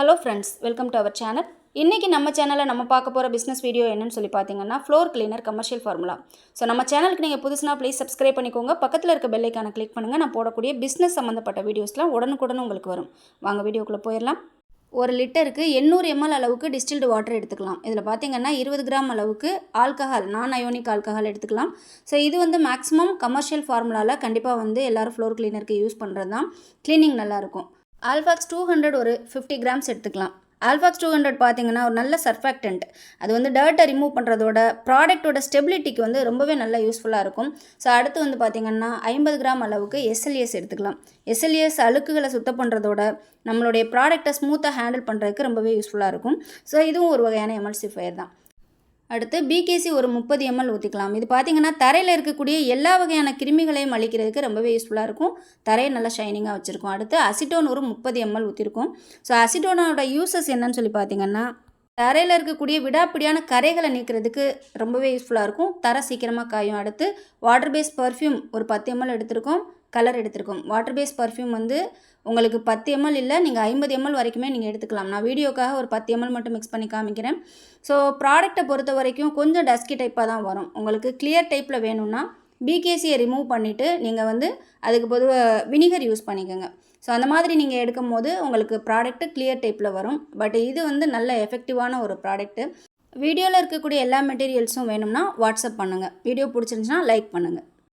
Hello friends welcome to our channel இன்றைக்கி நம்ம சேனலில் நம்ம பார்க்க போகிற பிஸ்னஸ் வீடியோ என்னன்னு சொல்லி பார்த்தீங்கன்னா floor cleaner commercial formula so நம்ம சேனலுக்கு நீங்கள் புதுசுனா ப்ளீஸ் சப்ஸ்கிரைப் பண்ணிக்கோங்க. பக்கத்தில் இருக்க பெல்லைக்கான கிளிக் பண்ணுங்கள் நான் போடக்கூடிய பிஸ்னஸ் சம்மந்தப்பட்ட வீடியோஸ்லாம் உடனுக்குடன் உங்களுக்கு வரும். வாங்க வீடியோக்குள்ளே போயிடலாம். ஒரு லிட்டருக்கு எண்ணூறு எம்எல் அளவுக்கு டிஸ்டில்டு வாட்டர் எடுத்துக்கலாம். இதில் பார்த்தீங்கன்னா இருபது கிராம் அளவுக்கு ஆல்கஹால் நான் அயோனிக் ஆல்கஹால் எடுத்துக்கலாம். ஸோ இது வந்து மேக்ஸிமம் கமர்ஷியல் ஃபார்முலாவில் கண்டிப்பாக வந்து எல்லோரும் ஃப்ளோர் கிளீனருக்கு யூஸ் பண்ணுறது தான் க்ளீனிங் நல்லாயிருக்கும் ஆல்ஃபாக்ஸ் டூ ஹண்ட்ரட் ஒரு ஃபிஃப்டி கிராம்ஸ் எடுத்துக்கலாம். ஆல்ஃபாக்ஸ் டூ ஹண்ட்ரட் பார்த்தீங்கன்னா ஒரு நல்ல சர்ஃபேக்டன்ட் அது வந்து டர்ட்டை ரிமூவ் பண்ணுறதோட ப்ராடக்ட்டோட ஸ்டெபிலிட்டிக்கு வந்து ரொம்பவே நல்லா யூஸ்ஃபுல்லாக இருக்கும். ஸோ அடுத்து வந்து பார்த்தீங்கன்னா ஐம்பது கிராம் அளவுக்கு எஸ்எல்எஸ் எடுத்துக்கலாம். எஸ்எல்ஏஎஸ் அழுக்குகளை சுத்தம் பண்ணுறதோட நம்மளுடைய ப்ராடக்ட்டை ஸ்மூத்தாக ஹேண்டில் பண்ணுறதுக்கு ரொம்பவே யூஸ்ஃபுல்லாக இருக்கும். ஸோ இதுவும் ஒரு வகையான எமல்சிஃபயர் தான். அடுத்து பிகேசி ஒரு முப்பது எம்எல் ஊற்றிக்கலாம் இது பார்த்தீங்கன்னா தரையில் இருக்கக்கூடிய எல்லா வகையான கிருமிகளையும் அழிக்கிறதுக்கு ரொம்பவே யூஸ்ஃபுல்லாக இருக்கும். தரையை நல்லா ஷைனிங்காக வச்சுருக்கும். அடுத்து அசிட்டோன் ஒரு முப்பது எம்எல் ஊற்றிருக்கோம் ஸோ அசிட்டோனோட யூசஸ் என்னன்னு சொல்லி பார்த்தீங்கன்னா தரையில் இருக்கக்கூடிய விடாப்பிடியான கரைகளை நீக்கிறதுக்கு ரொம்பவே யூஸ்ஃபுல்லாக இருக்கும். தரை சீக்கிரமாக காயும். அடுத்து வாட்டர் பேஸ் பர்ஃப்யூம் ஒரு பத்து எம்எல் எடுத்திருக்கோம். கலர் எடுத்திருக்கோம். வாட்டர் பேஸ் பர்ஃப்யூம் வந்து உங்களுக்கு பத்து எம்எல் இல்லை நீங்கள் ஐம்பது எம்எல் வரைக்குமே நீங்கள் எடுத்துக்கலாம். நான் வீடியோக்காக ஒரு பத்து எம்எல் மட்டும் மிக்ஸ் பண்ணி காமிக்கிறேன். ஸோ ப்ராடக்ட்டை பொறுத்த வரைக்கும் கொஞ்சம் டஸ்கி டைப்பாக தான் வரும். உங்களுக்கு கிளியர் டைப்பில் வேணும்னா பிகேசியை ரிமூவ் பண்ணிவிட்டு நீங்கள் வந்து அதுக்கு பொதுவாக வினிகர் யூஸ் பண்ணிக்கோங்க. ஸோ அந்த மாதிரி நீங்கள் எடுக்கும் போது உங்களுக்கு ப்ராடக்ட்டு கிளியர் டைப்பில் வரும். பட் இது வந்து நல்ல எஃபெக்டிவான ஒரு ப்ராடக்ட்டு வீடியோவில் இருக்கக்கூடிய எல்லா மெட்டீரியல்ஸும் வேணும்னா வாட்ஸ்அப் பண்ணுங்கள் வீடியோ பிடிச்சிருந்துச்சுன்னா லைக் பண்ணுங்கள்